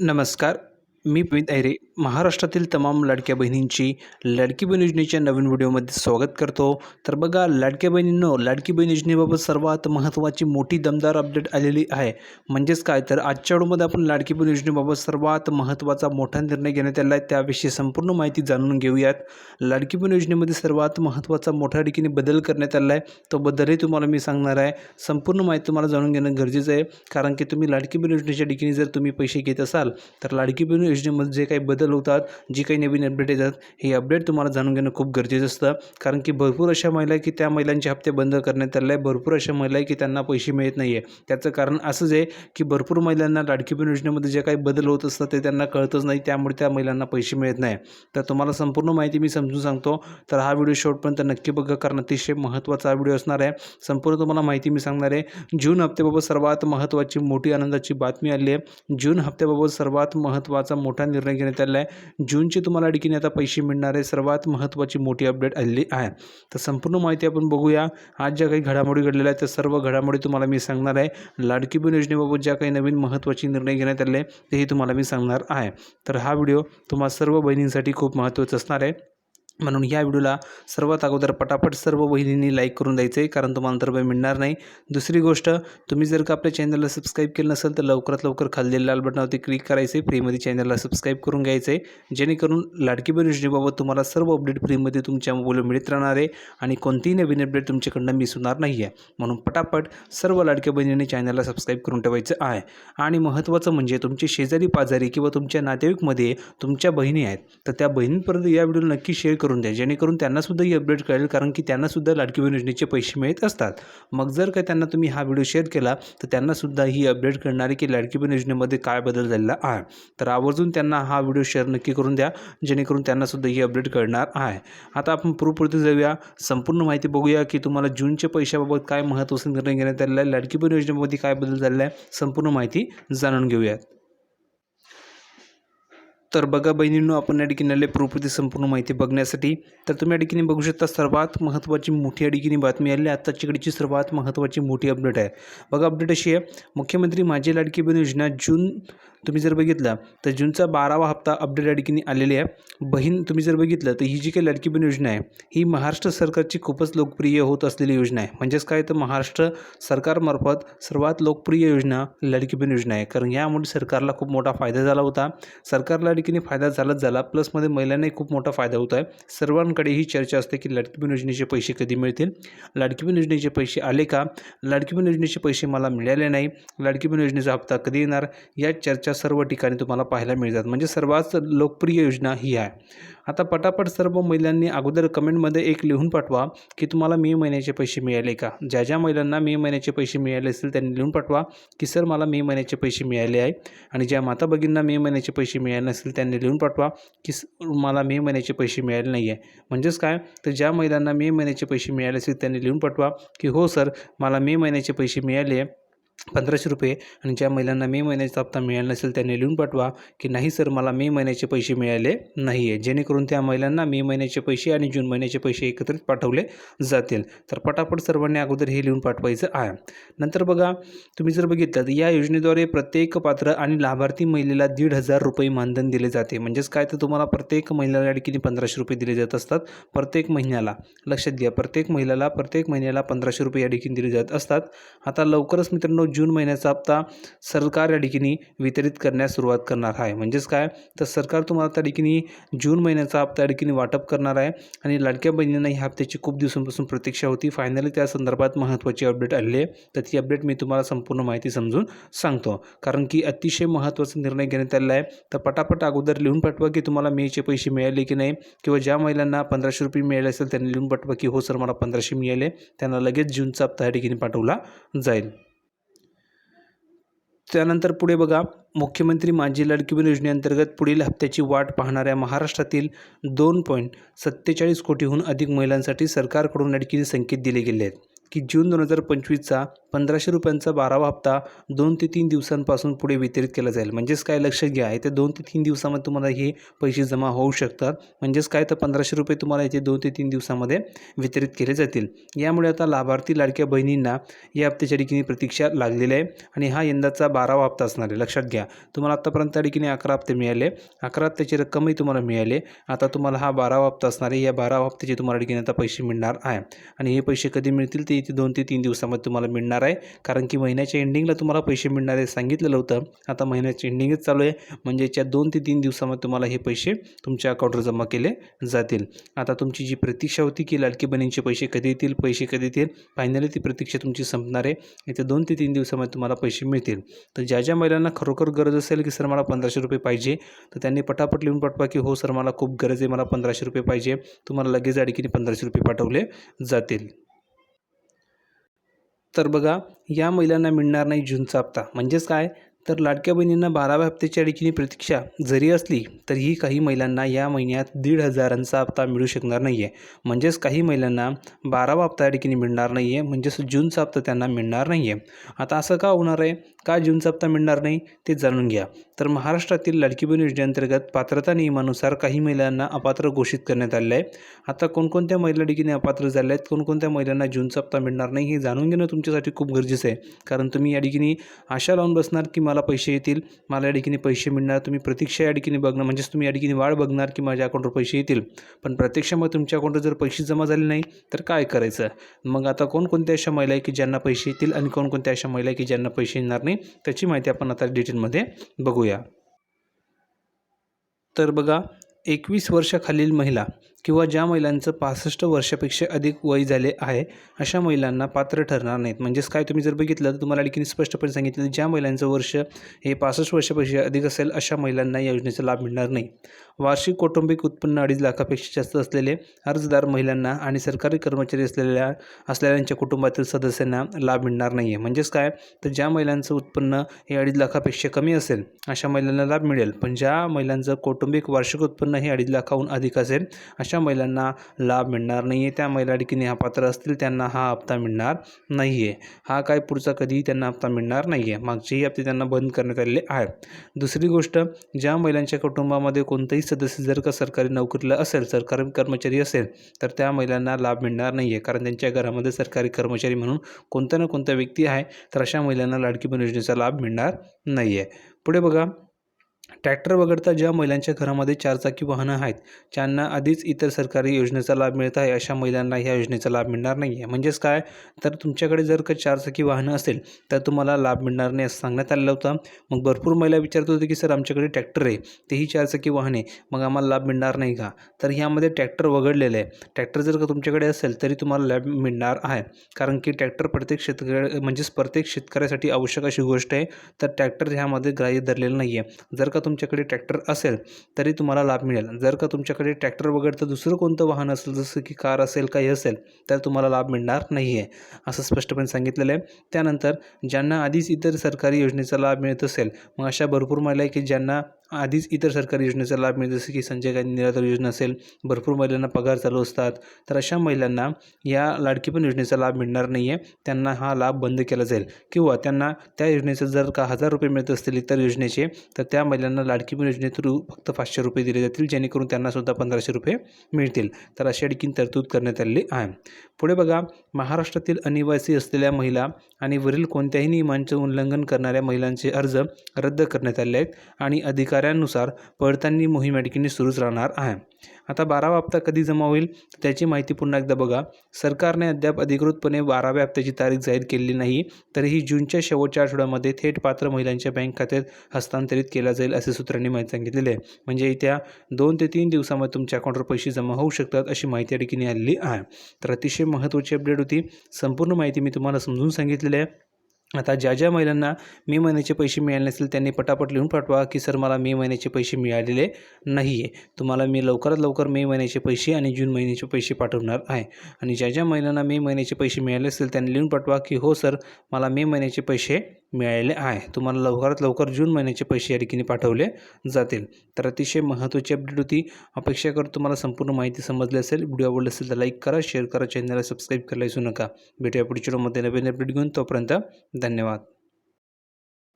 नमस्कार. मी पवित ऐरे महाराष्ट्रातील तमाम लाडक्या बहिणींची लाडकी बहीण योजनेच्या नवीन व्हिडिओमध्ये स्वागत करतो. तर बघा लाडक्या बहिणींनो लाडकी बहीण योजनेबाबत सर्वात महत्त्वाची मोठी दमदार अपडेट आलेली आहे. म्हणजेच काय? तर आजच्या व्हिडिओमध्ये आपण लाडकी बहीण योजनेबाबत सर्वात महत्त्वाचा मोठा निर्णय घेण्यात आला आहे. त्याविषयी संपूर्ण माहिती जाणून घेऊयात. लाडकी बहीण योजनेमध्ये सर्वात महत्त्वाचा मोठ्या ठिकाणी बदल करण्यात आला आहे. तो बदलही तुम्हाला मी सांगणार आहे. संपूर्ण माहिती तुम्हाला जाणून घेणं गरजेचं आहे. कारण की तुम्ही लाडकी बहीण योजनेच्या ठिकाणी जर तुम्ही पैसे घेत असाल तर लाडकी बहीण योजनेमध्ये जे काही बदल होतात जी काही नवीन अपडेट येतात हे अपडेट तुम्हाला जाणून घेणं खूप गरजेचं असतं. कारण की भरपूर अशा महिला आहे की त्या महिलांचे हप्ते बंद करण्यात आले आहे भरपूर अशा महिला आहे की त्यांना पैसे मिळत नाही आहे त्याचं कारण असंच आहे की भरपूर महिलांना लाडकी बहीण योजनेमध्ये जे काही बदल होत असतात ते त्यांना कळतच नाही. त्यामुळे त्या महिलांना पैसे मिळत नाही. तर तुम्हाला संपूर्ण माहिती मी समजून सांगतो. तर हा व्हिडिओ शेवटपर्यंत नक्की बघा कारण अतिशय महत्त्वाचा व्हिडिओ असणार आहे. संपूर्ण तुम्हाला माहिती मी सांगणार आहे. जून हप्त्याबाबत सर्वात महत्त्वाची मोठी आनंदाची बातमी आली आहे. जून हप्त्याबाबत सर्वात महत्त्वाचा मोठा निर्णय घेण्यात आला आहे. जूनचे तुम्हाला अडकीने आता पैसे मिळणार आहे. सर्वात महत्त्वाची मोठी अपडेट आलेली आहे. तर संपूर्ण माहिती आपण बघूया. आज ज्या काही घडामोडी घडलेल्या आहेत त्या सर्व घडामोडी तुम्हाला मी सांगणार आहे. लाडकी बहीण योजनेबाबत ज्या काही नवीन महत्त्वाची निर्णय घेण्यात आले तेही तुम्हाला मी सांगणार आहे. तर हा व्हिडिओ तुम्हा सर्व बहिणींसाठी खूप महत्त्वाचा असणार आहे. म्हणून या व्हिडिओला सर्वात अगोदर पटापट सर्व बहिणींनी लाईक करून द्यायचं आहे कारण तुम्हाला तर मिळणार नाही. दुसरी गोष्ट तुम्ही जर का आपल्या चॅनलला सबस्क्राईब केलं नसेल तर लवकरात लवकर खाली लाल बटनावरती क्लिक करायचं. आहे फ्रीमध्ये चॅनलला सबस्क्राईब करून घ्यायचं. आहे जेणेकरून लाडकी बहीण योजनेबाबत तुम्हाला सर्व अपडेट फ्रीमध्ये तुमच्या मोबाईलवर मिळत राहणार आहे आणि कोणतीही नवीन अपडेट तुमच्याकडनं मिस होणार नाही आहे. म्हणून पटापट सर्व लाडक्या बहिणींनी चॅनलला सबस्क्राईब करून ठेवायचं आहे. आणि महत्त्वाचं म्हणजे तुमचे शेजारी पाजारी किंवा तुमच्या नातेवाईकमध्ये तुमच्या बहिणी आहेत तर त्या बहिणींपर्यंत या व्हिडिओला नक्की शेअर करून द्या. जेणेकरून त्यांनासुद्धा ही अपडेट कळेल कारण की त्यांनासुद्धा लाडकी बहीण योजनेचे पैसे मिळत असतात. मग जर का त्यांना तुम्ही हा व्हिडिओ शेअर केला तर त्यांनासुद्धा ही अपडेट कळणार आहे की लाडकी बहीण योजनेमध्ये काय बदल झालेला आहे. तर आवर्जून त्यांना हा व्हिडिओ शेअर नक्की करून द्या जेणेकरून त्यांनासुद्धा ही अपडेट कळणार आहे. आता आपण पूर्वपूर्ती जाऊया. संपूर्ण माहिती बघूया की तुम्हाला जूनच्या पैशाबाबत काय महत्त्वाचा निर्णय घेण्यात आलेला आहे लाडकी बहीण योजनेमध्ये काय बदल झालेला आहे संपूर्ण माहिती जाणून घेऊयात. तर बघा बहिणींनो आपण या ठिकाणी आले पूर्वपूर्ती संपूर्ण माहिती बघण्यासाठी. तर तुम्ही या ठिकाणी बघू शकता सर्वात महत्त्वाची मोठी या ठिकाणी बातमी आली आहे. आत्ताची सर्वात महत्त्वाची मोठी अपडेट आहे. बघा अपडेट अशी आहे. मुख्यमंत्री माझी लाडकी बहीण योजना जून तुम्ही जर बघितला तर जूनचा बारावा हप्ता अपडेट या ठिकाणी आलेली आहे. बहीण तुम्ही जर बघितलं तर ही जी काही लाडकी बहीण योजना आहे ही महाराष्ट्र सरकारची खूपच लोकप्रिय होत असलेली योजना आहे. म्हणजेच काय? तर महाराष्ट्र सरकारमार्फत सर्वात लोकप्रिय योजना लाडकी बहीण योजना आहे. कारण यामुळे सरकारला खूप मोठा फायदा झाला होता. सरकारला या फायदा झालाच झाला. प्लसमध्ये महिलांनाही खूप मोठा फायदा होत आहे. सर्वांकडे ही चर्चा असते की लाडकी बहीण योजनेचे पैसे कधी मिळतील? लाडकी बहीण योजनेचे पैसे आले का? लाडकी बहीण योजनेचे पैसे मला मिळाले नाही. लाडकी बहीण योजनेचा हप्ता कधी येणार? या चर्चा सर्व ठिकाणी तुम्हाला पाहायला मिळतात. म्हणजे सर्वात लोकप्रिय योजना ही आहे. आता पटापट सर्व महिलांनी अगोदर कमेंटमध्ये एक लिहून पाठवा की तुम्हाला मे महिन्याचे पैसे मिळाले का? ज्या ज्या महिलांना मे महिन्याचे पैसे मिळाले असतील त्यांनी लिहून पाठवा की सर मला मे महिन्याचे पैसे मिळाले आहे. आणि ज्या माता भगिनींना मे महिन्याचे पैसे मिळाले नसतील त्यांनी लिहून पाठवा की मला मे महिन्याचे पैसे मिळाले नाही आहे. म्हणजेच काय? तर ज्या महिलांना मे महिन्याचे पैसे मिळाले असतील त्यांनी लिहून पाठवा की हो सर मला मे महिन्याचे पैसे मिळाले आहे. पंधराशे रुपये आणि ज्या महिलांना मे महिन्याचा हप्ता मिळाला नसेल त्यांनी लिहून पाठवा की नाही सर मला मे महिन्याचे पैसे मिळाले नाही आहे जेणेकरून त्या महिलांना मे महिन्याचे पैसे आणि जून महिन्याचे पैसे एकत्रित पाठवले जातील. तर पटापट सर्वांनी अगोदर हे लिहून पाठवायचं आहे. नंतर बघा तुम्ही जर बघितलं तर या योजनेद्वारे प्रत्येक पात्र आणि लाभार्थी महिलेला दीड हजार रुपये मानधन दिले जाते. म्हणजेच काय? तर तुम्हाला प्रत्येक महिलेला किती पंधराशे रुपये दिले जात असतात. प्रत्येक महिन्याला लक्षात घ्या प्रत्येक महिलेला प्रत्येक महिन्याला पंधराशे रुपये या ठिकाणी दिले जात असतात. आता लवकरच मित्रांनो जून महिन्याचा हप्ता सरकार या ठिकाणी वितरित करण्यास सुरुवात करणार आहे. म्हणजेच काय? तर सरकार तुम्हाला त्या ठिकाणी जून महिन्याचा हप्ता या ठिकाणी वाटप करणार आहे आणि लाडक्या बहिणींना ह्या हप्त्याची खूप दिवसांपासून प्रतीक्षा होती. फायनली त्या संदर्भात महत्त्वाची अपडेट आली आहे. तर ती अपडेट मी तुम्हाला संपूर्ण माहिती समजून सांगतो. कारण की अतिशय महत्त्वाचा निर्णय घेण्यात आलेला आहे. तर पटापट अगोदर लिहून पाठवा की तुम्हाला मेचे पैसे मिळाले की नाही? किंवा ज्या महिलांना पंधराशे रुपये मिळाले असेल त्यांनी लिहून पाठवा की हो सर मला पंधराशे मिळाले. त्यांना लगेच जूनचा हप्ता या ठिकाणी पाठवला जाईल. त्यानंतर पुढे बघा मुख्यमंत्री माझी लाडकी बहीण योजनेअंतर्गत पुढील हप्त्याची वाट पाहणाऱ्या महाराष्ट्रातील दोन पॉईंट सत्तेचाळीस कोटीहून अधिक महिलांसाठी सरकारकडून या संकेत दिले गेले आहेत. की जून दोन हजार पंचवीसचा पंधराशे रुपयांचा बारावा हप्ता दोन ते तीन दिवसांपासून पुढे वितरित केला जाईल. म्हणजेच काय लक्षात घ्या. येत्या दोन ते तीन दिवसामध्ये तुम्हाला हे पैसे जमा होऊ शकतात. म्हणजेच काय? तर पंधराशे रुपये तुम्हाला येथे दोन ते तीन दिवसामध्ये वितरित केले जातील. यामुळे आता लाभार्थी लाडक्या बहिणींना या हप्त्याच्या ठिकाणी प्रतीक्षा लागलेली आहे आणि हा यंदाचा बारावा हप्ता असणार आहे. लक्षात घ्या. तुम्हाला आत्तापर्यंत त्या ठिकाणी अकरा हप्ते मिळाले. अकरा हप्त्याची रक्कमही तुम्हाला मिळाले. आता तुम्हाला हा बारावा हप्ता असणार आहे. या बारावा हप्त्याचे तुम्हाला ठिकाणी आता पैसे मिळणार आहे. आणि हे पैसे कधी मिळतील ते ते दोन ते तीन दिवसामध्ये तुम्हाला मिळणार आहे. कारण की महिन्याच्या एंडिंगला तुम्हाला पैसे मिळणार आहे. सांगितलेलं होतं. आता महिन्याचे एंडिंगच चालू आहे. म्हणजे याच्या दोन ते तीन दिवसामध्ये तुम्हाला हे पैसे तुमच्या अकाउंटवर जमा केले जातील. आता तुमची जी प्रतीक्षा होती की लाडकी बहिणींचे पैसे कधी येतील पैसे कधी येतील फायनली ती प्रतीक्षा तुमची संपणार आहे. येत्या दोन ते तीन दिवसामध्ये तुम्हाला पैसे मिळतील. तर ज्या ज्या महिलांना खरोखर गरज असेल की सर मला पंधराशे रुपये पाहिजे तर त्यांनी पटापट लिहून पाठवा की हो सर मला खूप गरज आहे मला पंधराशे रुपये पाहिजे. तुम्हाला लगेच अडकीने पंधराशे रुपये पाठवले जातील. तर बघा या महिलांना मिळणार नाही जूनचा हप्ता. म्हणजेच काय? तर लाडक्या बहिणींना बाराव्या हप्त्याच्या अडीचीने प्रतीक्षा जरी असली तरीही काही महिलांना या महिन्यात दीड हजारांचा हप्ता मिळू शकणार नाही आहे म्हणजेच काही महिलांना बारावा हप्ता अडीकीने मिळणार नाही आहे म्हणजेच जूनचा हप्ता त्यांना मिळणार नाही आहे आता असं का होणार आहे? का जूनचा हप्ता मिळणार नाही ते जाणून घ्या. तर महाराष्ट्रातील लाडकी बहीण योजनेअंतर्गत पात्रता नियमानुसार काही महिलांना अपात्र घोषित करण्यात आले आहे. आता कोणकोणत्या महिला डिकीने अपात्र झाल्या आहेत कोणकोणत्या महिलांना जूनचा हप्ता मिळणार नाही हे जाणून घेणं तुमच्यासाठी खूप गरजेचं आहे. कारण तुम्ही या डिकीने आशा लावून बसणार की मला पैसे येतील मला या डिकीने पैसे मिळणार तुम्ही प्रतीक्षा या डिकीने बघणार म्हणजेच तुम्ही या डिकीने वाढ बघणार की माझ्या अकाउंटवर पैसे येतील. पण प्रत्यक्षामध्ये तुमच्या अकाउंटवर जर पैसे जमा झाले नाही तर काय करायचं? मग आता कोणकोणत्या अशा महिला आहे की ज्यांना पैसे येतील आणि कोणकोणत्या अशा महिला आहे की ज्यांना पैसे येणार नाही? त्याची माहिती आपण आता डिटेलमध्ये बघूया. तर बघा एकवीस वर्षाखालील महिला किंवा ज्या महिलांचं पासष्ट वर्षापेक्षा अधिक वय झाले आहे अशा महिलांना पात्र ठरणार नाहीत. म्हणजेच काय तुम्ही जर बघितलं तर तुम्हाला आणखी स्पष्टपणे सांगितलं ज्या महिलांचं वर्ष हे पासष्ट वर्षापेक्षा अधिक असेल अशा महिलांना या योजनेचा लाभ मिळणार नाही. वार्षिक कौटुंबिक उत्पन्न अडीच लाखापेक्षा जास्त असलेले अर्जदार महिलांना आणि सरकारी कर्मचारी असलेल्या असलेल्यांच्या कुटुंबातील सदस्यांना लाभ मिळणार नाही आहे म्हणजेच काय? तर ज्या महिलांचं उत्पन्न हे अडीच लाखापेक्षा कमी असेल अशा महिलांना लाभ मिळेल. पण ज्या महिलांचं कौटुंबिक वार्षिक उत्पन्न हे अडीच लाखाहून अधिक असेल अशा अशा महिलांना लाभ मिळणार नाही आहे त्या महिला ठिकाणी हा पात्र असतील त्यांना हा हप्ता मिळणार नाही आहे हा काय पुढचा कधीही त्यांना हप्ता मिळणार नाही आहे मागचेही हप्ते त्यांना बंद करण्यात आलेले आहेत. दुसरी गोष्ट ज्या महिलांच्या कुटुंबामध्ये कोणताही सदस्य जर का सरकारी नोकरीला असेल सरकारी कर्मचारी असेल तर त्या महिलांना लाभ मिळणार नाही आहे कारण त्यांच्या घरामध्ये सरकारी कर्मचारी म्हणून कोणता ना कोणता व्यक्ती आहे तर अशा महिलांना लाडकी बन योजनेचा लाभ मिळणार नाही आहे पुढे बघा ट्रॅक्टर वगळता ज्या महिलांच्या घरामध्ये चारचाकी वाहनं आहेत ज्यांना आधीच इतर सरकारी योजनेचा लाभ मिळत आहे अशा महिलांना ह्या योजनेचा लाभ मिळणार नाही आहे म्हणजेच काय? तर तुमच्याकडे जर का चारचाकी वाहनं असेल तर तुम्हाला लाभ मिळणार नाही असं सांगण्यात आलेलं होतं. मग भरपूर महिला विचारत होते की सर आमच्याकडे ट्रॅक्टर आहे तेही चारचाकी वाहन आहे मग आम्हाला लाभ मिळणार नाही का? तर ह्यामध्ये ट्रॅक्टर वगळलेलं आहे. ट्रॅक्टर जर का तुमच्याकडे असेल तरी तुम्हाला लाभ मिळणार आहे. कारण की ट्रॅक्टर प्रत्येक शेतकरी म्हणजेच प्रत्येक शेतकऱ्यासाठी आवश्यक अशी गोष्ट आहे. तर ट्रॅक्टर ह्यामध्ये ग्राह्य धरलेलं नाही आहे जर का तुमच्याकडे ट्रॅक्टर असेल तरी तुम्हाला लाभ मिळेल. जर का तुमच्याकडे ट्रॅक्टर वगळता दुसरं कोणतं वाहन असेल जसं की कार असेल काही असेल तर तुम्हाला लाभ मिळणार नाही आहे असं स्पष्टपणे सांगितलेलं आहे. त्यानंतर ज्यांना आधीच इतर सरकारी योजनेचा लाभ मिळत असेल मग अशा भरपूर महिला आहे की ज्यांना आधीच इतर सरकारी योजनेचा लाभ मिळतो जसं की संजय गांधी निराधार योजना असेल भरपूर महिलांना पगार चालू असतात तर अशा महिलांना या लाडकी पण योजनेचा लाभ मिळणार नाही आहे त्यांना हा लाभ बंद केला जाईल. किंवा त्यांना त्या योजनेचं जर का हजार रुपये मिळत असतील इतर योजनेचे तर त्या महिलांना लाडकी पण योजने थ्रू फक्त पाचशे रुपये दिले जातील जेणेकरून त्यांनासुद्धा पंधराशे रुपये मिळतील. तर अशा ठिकाणी तरतूद करण्यात आलेली आहे. पुढे बघा महाराष्ट्रातील अनिवासी असलेल्या महिला आणि वरील कोणत्याही नियमांचे उल्लंघन करणाऱ्या महिलांचे अर्ज रद्द करण्यात आले आहेत. आणि अधिकाऱ्यांनुसार पडताळणी मोहीम या ठिकाणी सुरूच राहणार आहे. आता बारावा हप्ता कधी जमा होईल त्याची माहिती पुन्हा एकदा बघा. सरकारने अद्याप अधिकृतपणे बाराव्या हप्त्याची तारीख जाहीर केलेली नाही तरीही जूनच्या शेवटच्या आठवड्यामध्ये थेट पात्र महिलांच्या बँक खात्यात हस्तांतरित केला जाईल असे सूत्रांनी माहिती सांगितलेली आहे. म्हणजे येत्या दोन ते तीन दिवसामध्ये तुमच्या अकाउंटवर पैसे जमा होऊ शकतात अशी माहिती या ठिकाणी आलेली आहे. तर अतिशय महत्त्वाची अपडेट होती. संपूर्ण माहिती मी तुम्हाला समजून सांगितलेली आहे. आता ज्या ज्या महिलांना मे महिन्याचे पैसे मिळाले नसतील त्यांनी पटापट लिहून पाठवा की सर मला मे महिन्याचे पैसे मिळालेले नाही आहे तुम्हाला मी लवकरात लवकर मे महिन्याचे पैसे आणि जून महिन्याचे पैसे पाठवणार आहे. आणि ज्या ज्या महिलांना मे महिन्याचे पैसे मिळाले असतील त्यांनी लिहून पाठवा की हो सर मला मे महिन्याचे पैसे मिळालेले आहे. तुम्हाला लवकरात लवकर जून महिन्याचे पैसे या ठिकाणी पाठवले जातील. तर अतिशय महत्त्वाची अपडेट होती. अपेक्षा करतो तुम्हाला संपूर्ण माहिती समजली असेल. व्हिडिओ आवडला असेल तर लाईक करा शेअर करा चॅनलला सबस्क्राईब करायला विसरू नका. भेटूया पुढच्या व्हिडिओमध्ये नवीन अपडेट घेऊन. तोपर्यंत धन्यवाद.